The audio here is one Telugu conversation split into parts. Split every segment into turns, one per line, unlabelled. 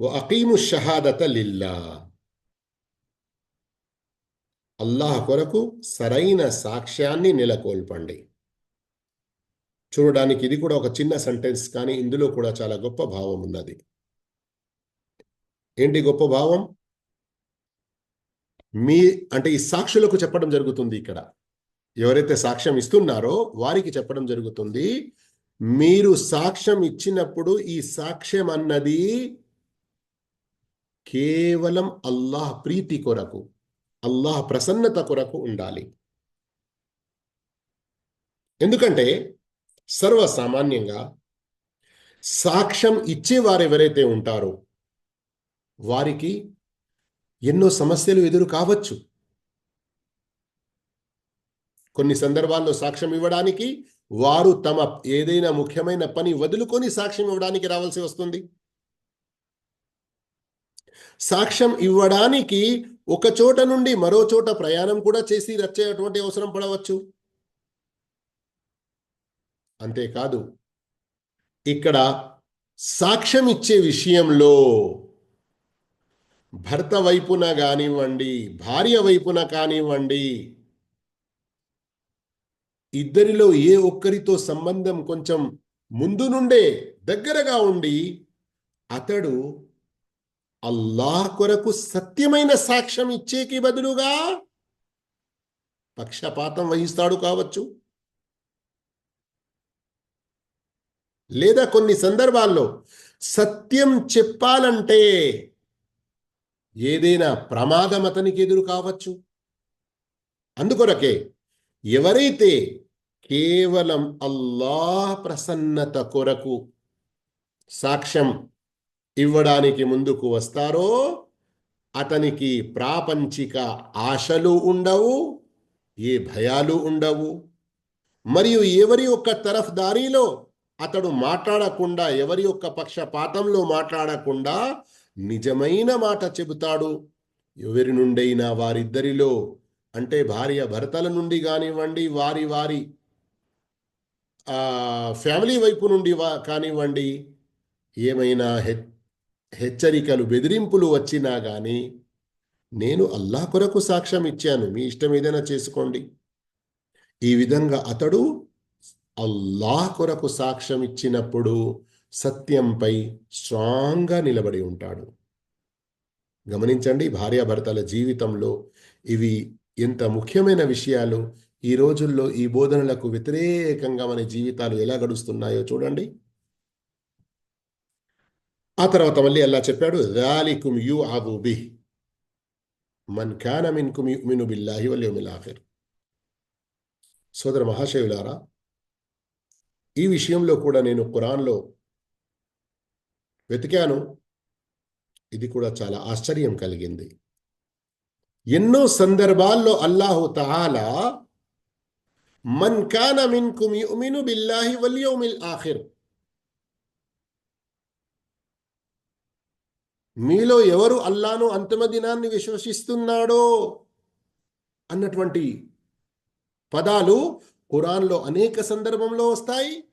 అకీము షహాదత లిల్లా అల్లాహ్ కొరకు సరైన సాక్ష్యాన్ని నెలకొల్పండి. చూడడానికి ఇది కూడా ఒక చిన్న సెంటెన్స్ కానీ ఇందులో కూడా చాలా గొప్ప భావం ఉన్నది. ఏంటి గొప్ప భావం? మీ అంటే ఈ సాక్షులకు చెప్పడం జరుగుతుంది ఇక్కడ. ఎవరైతే సాక్ష్యం ఇస్తున్నారో వారికి చెప్పడం జరుగుతుంది మీరు సాక్ష్యం ఇచ్చినప్పుడు ఈ సాక్ష్యం అన్నది కేవలం అల్లాహ్ ప్రీతి కొరకు అల్లాహ్ ప్రసన్నత కొరకు ఉండాలి. ఎందుకంటే సర్వసామాన్యంగా సాక్ష్యం ఇచ్చేవారు ఎవరైతే ఉంటారో వారికి ఎన్నో సమస్యలు ఎదురు కావచ్చు. కొన్ని సందర్భాల్లో సాక్ష్యం ఇవ్వడానికి వారు తమ ఏదైనా ముఖ్యమైన పని వదులుకొని సాక్ష్యం ఇవ్వడానికి రావాల్సి వస్తుంది. సాక్ష్యం ఇవ్వడానికి ఒక చోట నుండి మరో చోట ప్రయాణం కూడా చేసి రచ్చేటువంటి అవసరం పడవచ్చు. అంతేకాదు ఇక్కడ సాక్ష్యం ఇచ్చే విషయంలో భర్త వైపున కానివ్వండి భార్య వైపున కానివ్వండి ఇద్దరిలో ఏ ఒక్కరితో సంబంధం కొంచెం ముందు నుండే దగ్గరగా ఉండి అతడు అల్లాహ్ కొరకు సత్యమైన సాక్ష్యం ఇచ్చేకి బదులుగా పక్షపాతం వహిస్తాడు కావచ్చు. లేదా కొన్ని సందర్భాల్లో సత్యం చెప్పాలంటే ఏదైనా ప్రమాదం అతనికి ఎదురు కావచ్చు. అందుకొరకే ఎవరైతే కేవలం అల్లాహ్ ప్రసన్నత కొరకు సాక్ష్యం ఇవ్వడానికి ముందుకు వస్తారో అతనికి ప్రాపంచిక ఆశలు ఉండవు ఏ భయాలు ఉండవు. మరియు ఎవరి యొక్క తరఫ్దారీలో అతడు మాట్లాడకుండా ఎవరి యొక్క పక్షపాతంలో మాట్లాడకుండా నిజమైన మాట చెబుతాడు. ఎవరి నుండైనా వారిద్దరిలో అంటే భార్య భర్తల నుండి కానివ్వండి వారి వారి ఫ్యామిలీ వైపు నుండి కానివ్వండి ఏమైనా హెచ్చరికలు బెదిరింపులు వచ్చినా కానీ నేను అల్లా కొరకు సాక్ష్యం ఇచ్చాను. మీ ఇష్టం ఏదైనా చేసుకోండి. ఈ విధంగా అతడు అల్లాహ్ కొరకు సాక్ష్యం ఇచ్చినప్పుడు సత్యంపై స్ట్రాంగ్గా నిలబడి ఉంటాడు. గమనించండి భార్యాభర్తల జీవితంలో ఇవి ఎంత ముఖ్యమైన విషయాలు. ఈ రోజుల్లో ఈ బోధనలకు వ్యతిరేకంగా మన జీవితాలు ఎలా గడుస్తున్నాయో చూడండి. ఆ తర్వాత మళ్ళీ అల్లా చెప్పాడు దాలికుం యు ఆబు బిహ్ మన్ కాన మిన్కుం యుమిను బిల్లాహి వల్ ఆఖిర్. సోదర మహాశయులారా ఈ విషయంలో కూడా నేను ఖురాన్లో వెతికాను. ఇది కూడా చాలా ఆశ్చర్యం కలిగింది. ఎన్నో సందర్భాల్లో అల్లాహు తహాలా మన్ కాన మిన్కుం యుమిను బిల్లాహి వల్యోమిల్ ఆఖిర్ మీలో ఎవరు అల్లాను అంతిమ దినాన్ని విశ్వసిస్తున్నాడో అన్నటువంటి పదాలు ఖురాన్లో అనేక సందర్భంలో వస్తాయి.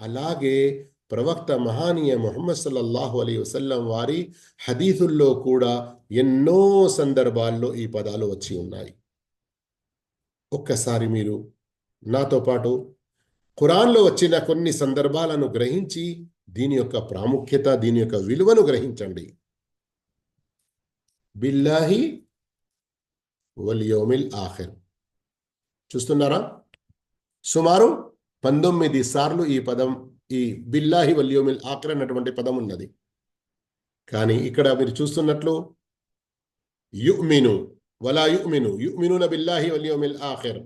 అలాగే ప్రవక్త మహానీయ మొహమ్మద్ సల్లల్లాహు అలీ వసల్లం వారి హదీసుల్లో కూడా ఎన్నో సందర్భాల్లో ఈ పదాలు వచ్చి ఉన్నాయి. ఒక్కసారి మీరు నాతో పాటు ఖురాన్లో వచ్చిన కొన్ని సందర్భాలను గ్రహించి దీని యొక్క ప్రాముఖ్యత దీని యొక్క విలువను గ్రహించండి బిల్లాహి వలియోమిల్ ఆఖిర్ చూస్తున్నారా సుమారు పంతొమ్మిది సార్లు ఈ పదం ఈ బిల్లాహి వల్యోమిల్ ఆఖర్ అన్నటువంటి పదం ఉన్నది కానీ ఇక్కడ మీరు చూస్తున్నట్లు యుమిను వలా యుమిను యుమినున బిల్లాహి వల్యోమిల్ ఆఖిర్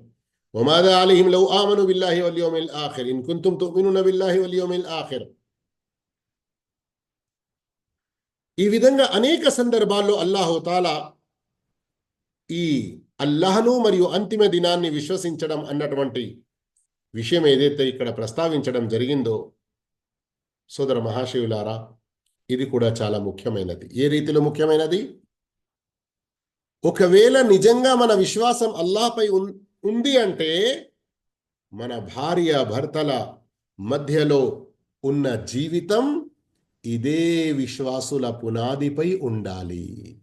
وماذا عليهم لو آمنوا بالله واليوم الآخر إن كنتم تؤمنون بالله واليوم الآخر ఈ విధంగా అనేక సందర్భాల్లో అల్లాహు తాలా ఈ అల్లాహను మరియు అంతిమ దినాన్ని విశ్వసించడం అన్నటువంటి విషయం ఏదైతే ఇక్కడ ప్రస్తావించడం జరిగిందో సోదర మహాశివులారా ఇది కూడా చాలా ముఖ్యమైనది. ఏ రీతిలో ముఖ్యమైనది? ఒకవేళ నిజంగా మన విశ్వాసం అల్లాహపై ఉంది అంటే మన భార్య భర్తల మధ్యలో ఉన్న జీవితం ఇదే విశ్వాసుల పునాదిపై ఉండాలి.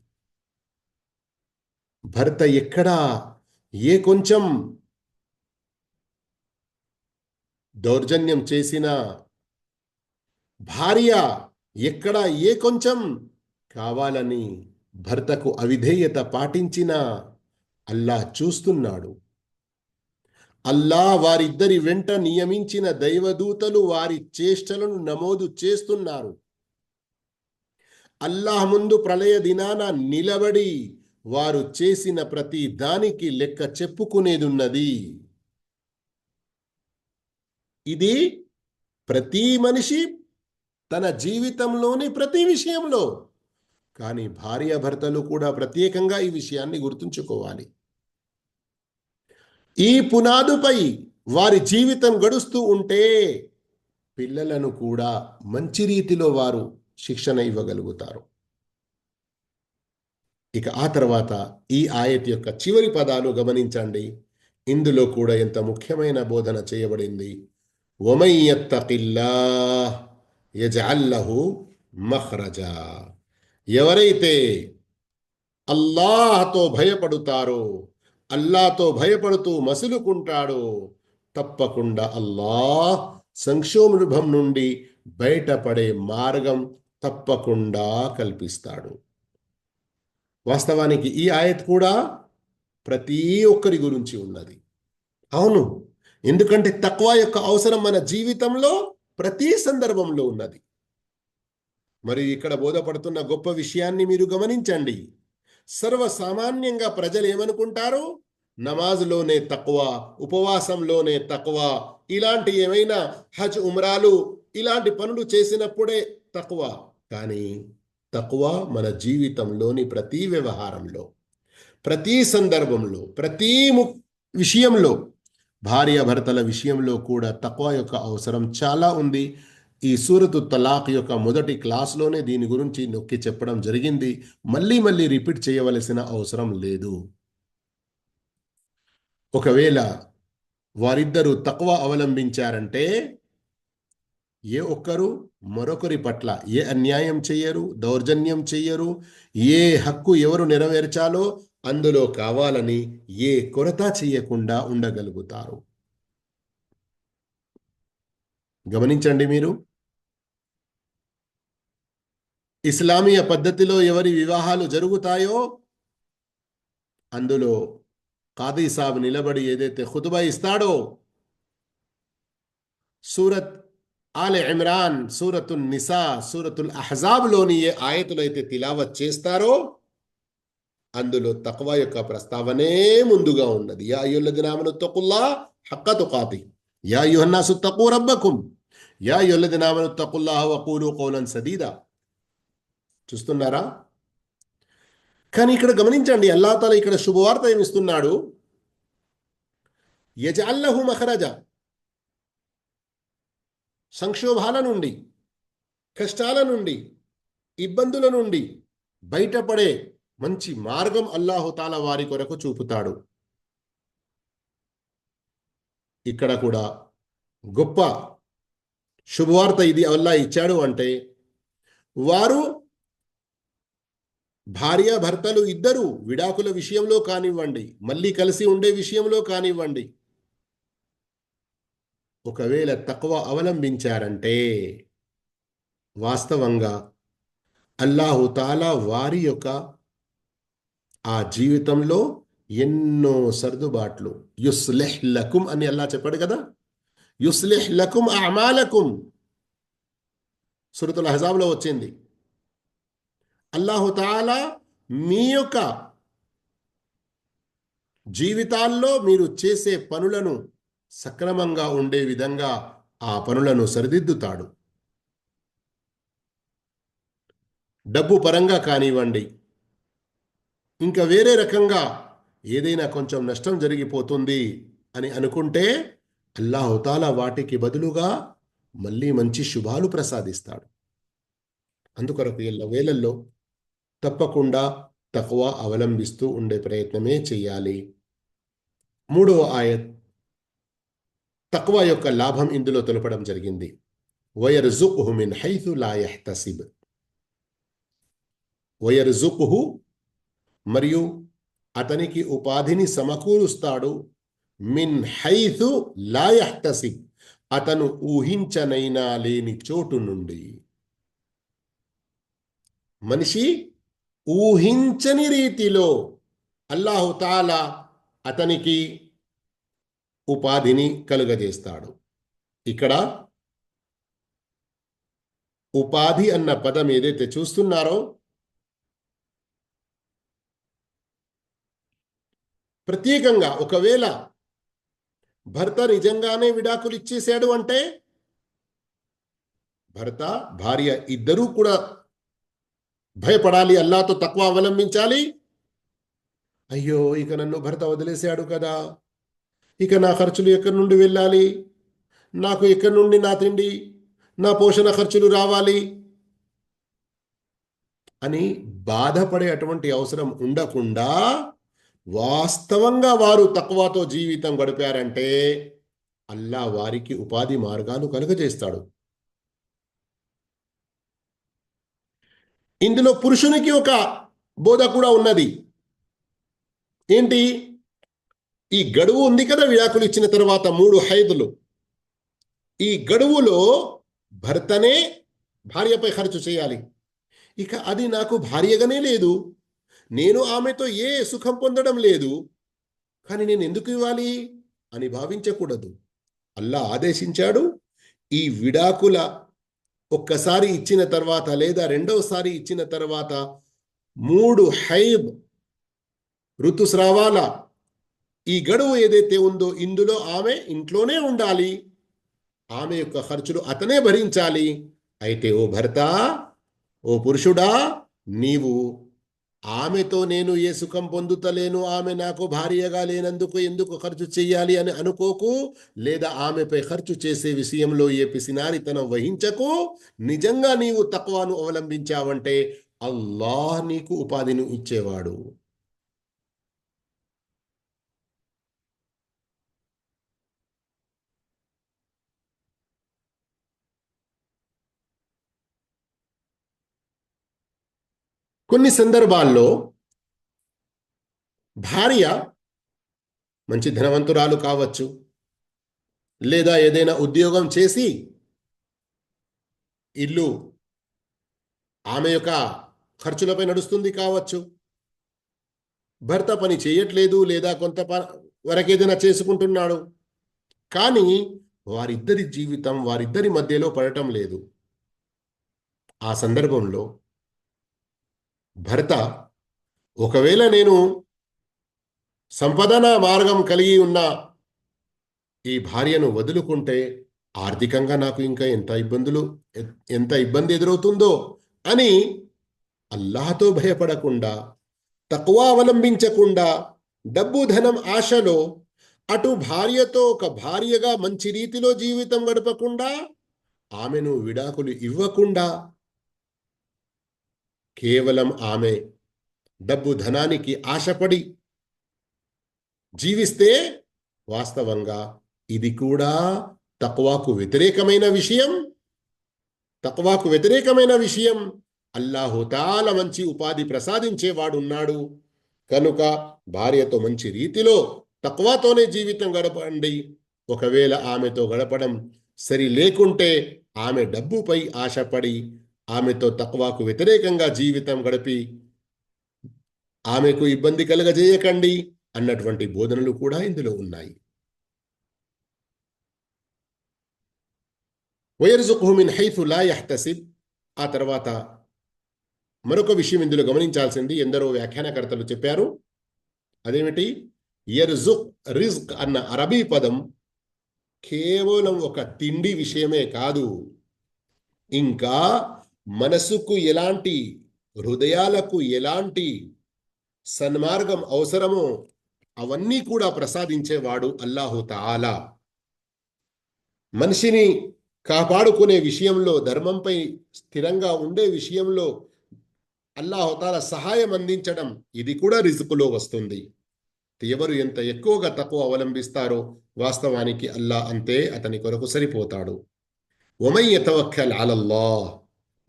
భర్త ఎక్కడా? ఏ కొంచెం? దౌర్జన్యం చేసినా భార్య ఎక్కడ? ఏ కొంచెం? కావాలని భర్తకు అవిధేయత పాటించినా అల్లా చూస్తున్నాడు. అల్లా వారిద్దరి వెంట నియమించిన దైవదూతలు వారి చేష్టలను నమోదు చేస్తున్నారు. అల్లాహ్ ముందు ప్రళయ దినాన నిలబడి వారు చేసిన ప్రతి దానికి లెక్క చెప్పుకునేదున్నది. ఇది ప్రతి మనిషి తన జీవితంలోని ప్రతి విషయంలో. కానీ భార్య భర్తలు కూడా ప్రత్యేకంగా ఈ విషయాన్ని గుర్తుంచుకోవాలి. ఈ పునాదుపై వారి జీవితం గడుస్తూ ఉంటే పిల్లలను కూడా మంచి రీతిలో వారు శిక్షణ ఇవ్వగలుగుతారు. ఇక ఆ తర్వాత ఈ ఆయత్ యొక్క చివరి పదాలు గమనించండి. ఇందులో కూడా ఎంత ముఖ్యమైన బోధన చేయబడింది. ఒమయ్యత్తకిల్లా యజఅల్లహు మఖ్రజా ఎవరైతే అల్లాహతో భయపడుతారో అల్లాతో భయపడుతూ మసులుకుంటాడో తప్పకుండా అల్లాహ్ సంక్షోభం నుండి బయటపడే మార్గం తప్పకుండా కల్పిస్తాడు. వాస్తవానికి ఈ ఆయత్ కూడా ప్రతి ఒక్కరి గురించి ఉన్నది. అవును ఎందుకంటే తక్కువ యొక్క అవసరం మన జీవితంలో ప్రతి సందర్భంలో ఉన్నది. మరి ఇక్కడ బోధపడుతున్న గొప్ప విషయాన్ని మీరు గమనించండి. సర్వసామాన్యంగా ప్రజలు ఏమనుకుంటారు? నమాజ్లోనే తక్కువ ఉపవాసంలోనే తక్కువ ఇలాంటి ఏమైనా హజ్ ఉమ్రాలు ఇలాంటి పనులు చేసినప్పుడే తక్కువ కానీ తక్కువ మన జీవితంలోని ప్రతి వ్యవహారంలో ప్రతి సందర్భంలో ప్రతి విషయంలో భార్యాభర్తల విషయంలో కూడా తక్కువ యొక్క అవసరం చాలా ఉంది. ఈ సూరతు తలాక్ యొక్క మొదటి క్లాస్లోనే దీని గురించి నొక్కి చెప్పడం జరిగింది. మళ్ళీ మళ్ళీ రిపీట్ చేయవలసిన అవసరం లేదు. ఒకవేళ వారిద్దరూ తక్కువ అవలంబించారంటే ఏ ఒక్కరు మరొకరి పట్ల ఏ అన్యాయం చెయ్యరు దౌర్జన్యం చెయ్యరు ఏ హక్కు ఎవరు నెరవేర్చాలో అందులో కావాలని ఏ కొరత చెయ్యకుండా ఉండగలుగుతారు. గమనించండి మీరు. ఇస్లామీయ పద్ధతిలో ఎవరి వివాహాలు జరుగుతాయో అందులో కాదీ సాబ్ నిలబడి ఏదైతే ఖుతుబా ఇస్తాడో సూరత్ ఆలె ఇమ్రాన్ సూరతుల్ నిసా సూరతుల్ అహజాబ్లోని ఏ ఆయతులు అయితే తిలావత్ చేస్తారో అందులో తక్వా యొక్క ప్రస్తావనే ముందుగా ఉన్నది. యా అయ్యుల్లదినామను తొకుల్లా హక్క తుకాతి. యా యుహన్నాసు తకు రబ్బకుం. యా అయ్యుల్లదినామను తకుల్లాహ వకూలు కౌలన్ సదీదా. చూస్తున్నారా? కానీ ఇక్కడ గమనించండి అల్లాతల ఇక్కడ శుభవార్త ఏమిస్తున్నాడు యజఅల్లహు మహరాజా సంక్షోభాల నుండి కష్టాల నుండి ఇబ్బందుల నుండి బయటపడే మంచి మార్గం అల్లాహుతాల వారి కొరకు చూపుతాడు. ఇక్కడ కూడా గొప్ప శుభవార్త ఇది అల్లా ఇచ్చాడు అంటే వారు భార్యాభర్తలు ఇద్దరు విడాకుల విషయంలో కానివ్వండి మళ్ళీ కలిసి ఉండే విషయంలో కానివ్వండి ఒకవేళ తక్కువ అవలంబించారంటే వాస్తవంగా అల్లాహుతాలా వారి యొక్క ఆ జీవితంలో ఎన్నో సర్దుబాట్లు. యుస్లెహ్ లకుం అని అల్లా చెప్పాడు కదా. యుస్లెహ్ లకుం అమాలకుం. సురతుల్ హజాబ్లో వచ్చింది. అల్లాహుతాలా మీ యొక్క జీవితాల్లో మీరు చేసే పనులను సక్రమంగా ఉండే విధంగా ఆ పనులను సరిదిద్దుతాడు. డబ్బు పరంగా కానివ్వండి. ఇంకా వేరే రకంగా ఏదైనా కొంచెం నష్టం జరిగిపోతుంది అని అనుకుంటే అల్లాహుతాల వాటికి బదులుగా మళ్ళీ మంచి శుభాలు ప్రసాదిస్తాడు. అందుకొరకు ఎల్ల వేళల్లో తప్పకుండా తక్కువ అవలంబిస్తూ ఉండే ప్రయత్నమే చేయాలి. మూడవ ఆయత్. తక్కువ యొక్క లాభం ఇందులో తెలపడం జరిగింది. వయర్జుక్హు మిన్ హైథు లా యహ్తసిబ్. వయర్జుక్హు మరియు అతనికి ఉపాధిని సమకూరుస్తాడు. మిన్ హైతు లా యహ్తసిబ్. అతను ఊహించనైనా లేని చోటు నుండి. మనిషి ఊహించని రీతిలో అల్లాహుతాలా అతనికి ఉపాధిని కలుగజేస్తాడు. ఇక్కడ ఉపాధి అన్న పదం ఏదైతే చూస్తున్నారో ప్రత్యేకంగా ఒకవేళ భర్త నిజంగానే విడాకులు ఇచ్చేశాడు అంటే భర్త భార్య ఇద్దరూ కూడా భయపడాలి అల్లాతో తక్కువ అవలంబించాలి. అయ్యో ఇక నన్ను భర్త వదిలేశాడు కదా. ఇక నా ఖర్చులు ఎక్కడి నుండి వెళ్ళాలి? నాకు ఎక్కడి నుండి నా తిండి నా పోషణ ఖర్చులు రావాలి? అని బాధపడే అటువంటి అవసరం ఉండకుండా వాస్తవంగా వారు తక్కువతో జీవితం గడిపారంటే అల్లా వారికి ఉపాధి మార్గాలు కలుగజేస్తాడు. ఇందులో పురుషునికి ఒక బోధ కూడా ఉన్నది. ఏంటి? ఈ గడువు ఉంది కదా విడాకులు ఇచ్చిన తర్వాత మూడు హైదులు. ఈ గడువులో భర్తనే భార్యపై ఖర్చు చేయాలి. ఇక అది నాకు భార్యగానే లేదు. నేను ఆమెతో ఏ సుఖం పొందడం లేదు. కానీ నేను ఎందుకు ఇవ్వాలి అని భావించకూడదు. అల్లా ఆదేశించాడు. ఈ విడాకుల ఒక్కసారి ఇచ్చిన తర్వాత లేదా రెండవసారి ఇచ్చిన తర్వాత మూడు హైబ్ ఋతుస్రావాల ఈ గడువు ఏదైతే ఉందో ఇందులో ఆమె ఇంట్లోనే ఉండాలి. ఆమె యొక్క ఖర్చులు అతనే భరించాలి. అయితే ఓ భర్త ఓ పురుషుడా నీవు ఆమెతో నేను ఏ సుఖం పొందుతలేను ఆమె నాకు భార్యగా లేనందుకు ఎందుకు ఖర్చు చెయ్యాలి అని అనుకోకు లేదా ఆమెపై ఖర్చు చేసే విషయంలో ఏ పిసినారితనం వహించకు నిజంగా నీవు తక్కువను అవలంబించావంటే అల్లాహ్ నీకు ఉపాధిని ఇచ్చేవాడు. కొన్ని సందర్భాల్లో భార్య మంచి ధనవంతురాలు కావచ్చు లేదా ఏదైనా ఉద్యోగం చేసి ఇల్లు ఆమె యొక్క ఖర్చులపై నడుస్తుంది కావచ్చు. భర్త పని చేయట్లేదు లేదా కొంత వరకు ఏదైనా చేసుకుంటున్నాడు. కానీ వారిద్దరి జీవితం వారిద్దరి మధ్యలో పడటం లేదు. ఆ సందర్భంలో భర్త ఒకవేళ నేను సంపదన మార్గం కలిగి ఉన్న ఈ భార్యను వదులుకుంటే ఆర్థికంగా నాకు ఇంకా ఎంత ఇబ్బందులు ఎంత ఇబ్బంది ఎదురవుతుందో అని అల్లాహతో భయపడకుండా తక్కువ అవలంబించకుండా డబ్బు ధనం ఆశలో అటు భార్యతో ఒక భార్యగా మంచి రీతిలో జీవితం గడపకుండా ఆమెను విడాకులు ఇవ్వకుండా కేవలం ఆమె. డబ్బు ధనానికి ఆశపడి జీవిస్తే వాస్తవంగా ఇది కూడా తక్వాకు వ్యతిరేకమైన విషయం. తక్వాకు వ్యతిరేకమైన విషయం. అల్లాహుతాల మంచి ఉపాధి ప్రసాదించేవాడున్నాడు. కనుక భార్యతో మంచి రీతిలో తక్వాతోనే జీవితం గడపండి. ఒకవేళ ఆమెతో గడపడం సరి లేకుంటే ఆమె డబ్బుపై ఆశపడి ఆమెతో తక్వాకు వ్యతిరేకంగా జీవితం గడిపి ఆమెకు ఇబ్బంది కలగజేయకండి అన్నటువంటి బోధనలు కూడా ఇందులో ఉన్నాయి. వైర్జుకుమిన్ హైఫు లా యహ్తసిబ్. ఆ తర్వాత మరొక విషయం ఇందులో గమనించాల్సింది ఎందరో వ్యాఖ్యానకర్తలు చెప్పారు. అదేమిటి? యర్జుక్ రిజ్క్ అన్న అరబీ పదం కేవలం ఒక తిండి విషయమే కాదు. ఇంకా మనసుకు ఎలాంటి హృదయాలకు ఎలాంటి సన్మార్గం అవసరమో అవన్నీ కూడా ప్రసాదించేవాడు అల్లాహు తాలా మనిషిని కాపాడుకునే విషయంలో ధర్మంపై స్థిరంగా ఉండే విషయంలో అల్లాహుతాల సహాయం అందించడం ఇది కూడా రిజుకులో వస్తుంది. ఎవరు ఎంత ఎక్కువగా తక్కువ అవలంబిస్తారో వాస్తవానికి అల్లా అంతే అతని కొరకు సరిపోతాడు. ఒమయ్య తవక్కల్ అలల్లా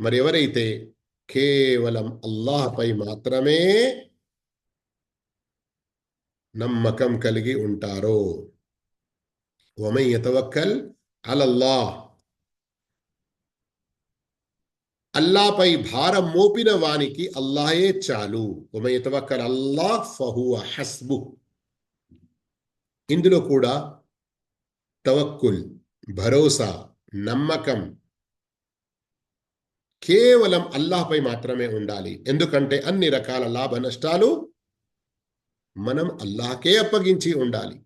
మరి ఎవరైతే కేవలం అల్లాహపై మాత్రమే నమ్మకం కలిగి ఉంటారో? ఒమయ్య తవక్కల్ అలల్లా అల్లాపై భారం మోపిన వానికి అల్లాయే చాలు. ఒమయ్య అల్లాహ్ అల్లా ఫహువ హస్బు. ఇందులో కూడా తవక్కుల్ భరోసా నమ్మకం కేవలం అల్లాహపై మాత్రమే ఉండాలి. ఎందుకంటే అన్ని రకాల లాభ నష్టాలు మనం అల్లాహకే అప్పగించి ఉండాలి.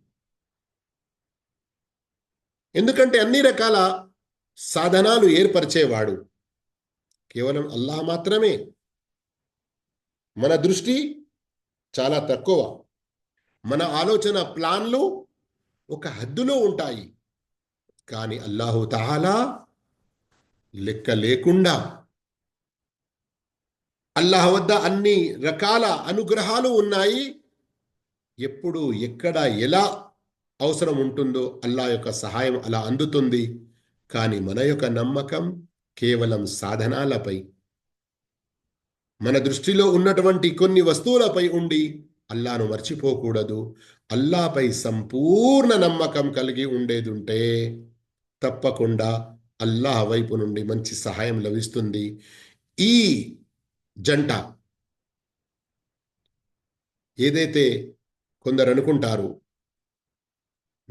ఎందుకంటే అన్ని రకాల సాధనాలు ఏర్పరిచేవాడు. కేవలం అల్లాహ్ మాత్రమే. మన దృష్టి చాలా తక్కువ. మన ఆలోచన ప్లాన్లు ఒక హద్దులో ఉంటాయి. కానీ అల్లాహు తహాలా లెక్క లేకుండా అల్లాహ్ వద్ద అన్ని రకాల అనుగ్రహాలు ఉన్నాయి. ఎప్పుడు ఎక్కడ ఎలా అవసరం ఉంటుందో అల్లా యొక్క సహాయం అలా అందుతుంది. కానీ మన యొక్క నమ్మకం కేవలం సాధనాలపై మన దృష్టిలో ఉన్నటువంటి కొన్ని వస్తువులపై ఉండి అల్లాను మర్చిపోకూడదు. అల్లాపై సంపూర్ణ నమ్మకం కలిగి ఉండేదుంటే తప్పకుండా అల్లాహ్ వైపు నుండి మంచి సహాయం లభిస్తుంది. ఈ జంట. ఏదైతే కొందరు అనుకుంటారు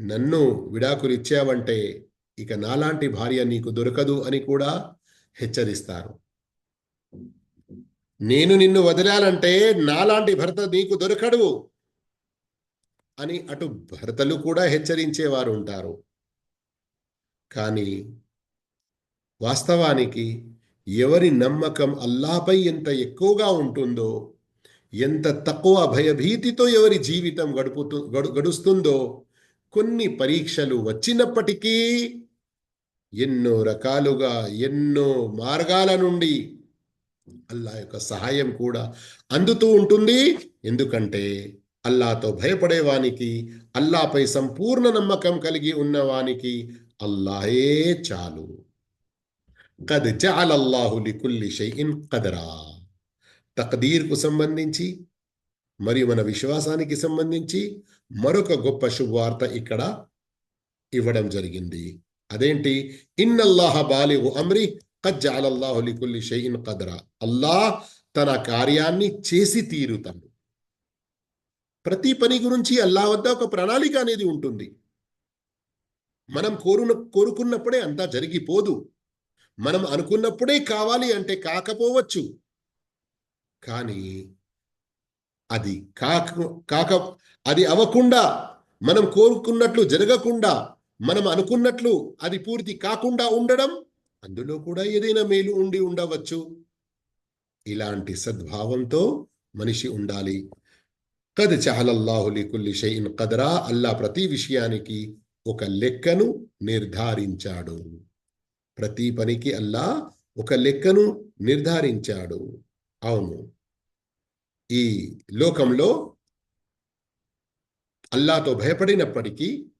నన్ను విడాకులిచ్చావంటే ఇక నాలాంటి భార్య నీకు దొరకదు అని కూడా హెచ్చరిస్తారు. నేను నిన్ను వదిలాలంటే నాలాంటి భర్త నీకు దొరకడు అని అటు భర్తలు కూడా హెచ్చరించేవారు ఉంటారు. కానీ వాస్తవానికి ఎవరి నమ్మకం అల్లాపై ఎంత ఎక్కువగా ఉంటుందో ఎంత తక్కువ భయభీతితో ఎవరి జీవితం గడుపుతూ గడు గడుస్తుందో కొన్ని పరీక్షలు వచ్చినప్పటికీ ఎన్నో రకాలుగా ఎన్నో మార్గాల నుండి అల్లా యొక్క సహాయం కూడా అందుతూ ఉంటుంది. ఎందుకంటే అల్లాతో భయపడేవానికి అల్లాపై సంపూర్ణ నమ్మకం కలిగి ఉన్నవానికి అల్లాహే చాలు. కద్ జఅలల్లాహు లికుల్లి షైఇన్ కదరా తక్దీర్కు సంబంధించి మరియు మన విశ్వాసానికి సంబంధించి మరొక గొప్ప శుభవార్త ఇక్కడ ఇవ్వడం జరిగింది. అదేంటి? ఇన్నల్లాహ బాలిగు అమ్రి కద్ జఅలల్లాహు లికుల్లి షైఇన్ కదరా. అల్లాహ్ తన కార్యాన్ని చేసి తీరుతాడు. ప్రతి పని గురించి అల్లా వద్ద ఒక ప్రణాళిక అనేది ఉంటుంది. మనం కోరున కోరుకున్నప్పుడే అంతా జరిగిపోదు. మనం అనుకున్నప్పుడే కావాలి అంటే కాకపోవచ్చు. కానీ అది కాక కాక అది అవ్వకుండా మనం కోరుకున్నట్లు జరగకుండా మనం అనుకున్నట్లు అది పూర్తి కాకుండా ఉండడం అందులో కూడా ఏదైనా మేలు ఉండి ఉండవచ్చు. ఇలాంటి సద్భావంతో మనిషి ఉండాలి. కద్ చహలల్లాహులి కుల్లి షైఇన్ కదరా అల్లా ప్రతి విషయానికి ఒక లెక్కను నిర్ధారించాడు. ప్రతి పనికి అల్లా ఒక లెక్కను నిర్ధారించాడు. అవును. ఈ లోకంలో అల్లాతో భయపడినప్పటికీ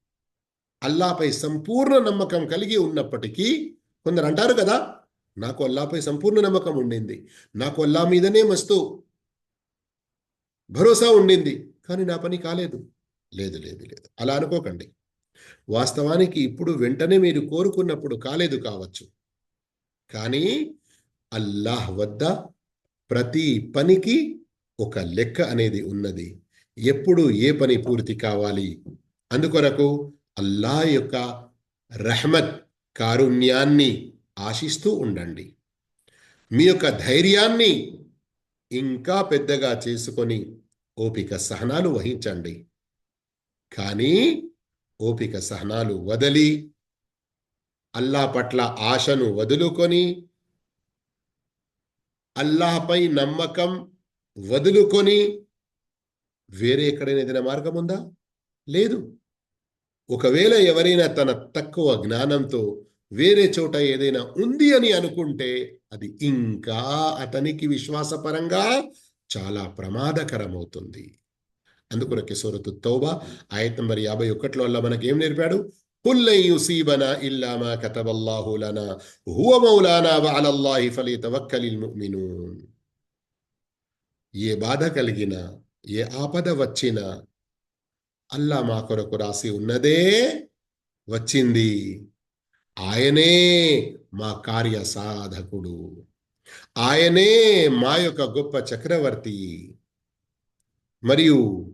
అల్లాపై సంపూర్ణ నమ్మకం కలిగి ఉన్నప్పటికీ కొందరు అంటారు కదా నాకు అల్లాపై సంపూర్ణ నమ్మకం ఉండింది. నాకు అల్లా మీదనే మస్తు భరోసా ఉండింది. కానీ నా పని కాలేదు. లేదు లేదు లేదు. అలా అనుకోకండి. వాస్తవానికి ఇప్పుడు వెంటనే మీరు కోరుకున్నప్పుడు కాలేదు కావచ్చు. కానీ అల్లాహ్ వద్ద ప్రతి పనికి ఒక లెక్క అనేది ఉన్నది. ఎప్పుడు ఏ పని పూర్తి కావాలి? అందుకొరకు అల్లా యొక్క రహమత్ కారుణ్యాన్ని ఆశిస్తూ ఉండండి. మీ యొక్క ధైర్యాన్ని ఇంకా పెద్దగా చేసుకొని ఓపిక సహనాలు వహించండి. కానీ ఓపిక సహనాలు వదలి అల్లా పట్ల ఆశను వదులుకొని అల్లాహపై నమ్మకం వదులుకొని వేరే ఎక్కడైనా ఏదైనా మార్గం ఉందా? లేదు. ఒకవేళ ఎవరైనా తన తక్కువ జ్ఞానంతో వేరే చోట ఏదైనా ఉంది అని అనుకుంటే అది ఇంకా అతనికి విశ్వాసపరంగా చాలా ప్రమాదకరమవుతుంది. అందుకొరకే సూరతు తౌబా ఆయత్ నంబర్ యాభై ఒకటిలో అల్లా మనకి ఏం నేర్పాడు మౌలానా ఏ బాధ కలిగినా ఏ ఆపద వచ్చినా అల్లా మా కొరకు రాసి ఉన్నదే వచ్చింది. ఆయనే మా కార్య సాధకుడు ఆయనే మా యొక్క గొప్ప చక్రవర్తి. మరియు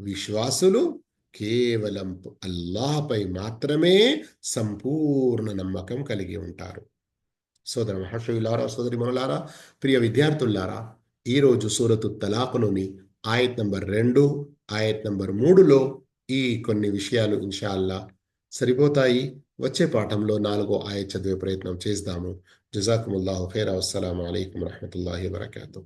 విశ్వాసులు కేవలం అల్లాహపై మాత్రమే సంపూర్ణ నమ్మకం కలిగి ఉంటారు. సోదర మహాశయులారా సోదరి మనులారా ప్రియ విద్యార్థులారా ఈరోజు సూరతు తలాకులోని ఆయత్ నంబర్ రెండు ఆయత్ నంబర్ మూడులో ఈ కొన్ని విషయాలు ఇన్షాల్లా సరిపోతాయి. వచ్చే పాఠంలో నాలుగో ఆయత్ చదివే ప్రయత్నం చేద్దాము. జజాకుముల్లాహు ఖైరా. అస్సలం అయికం వరహమూల వరకాతూ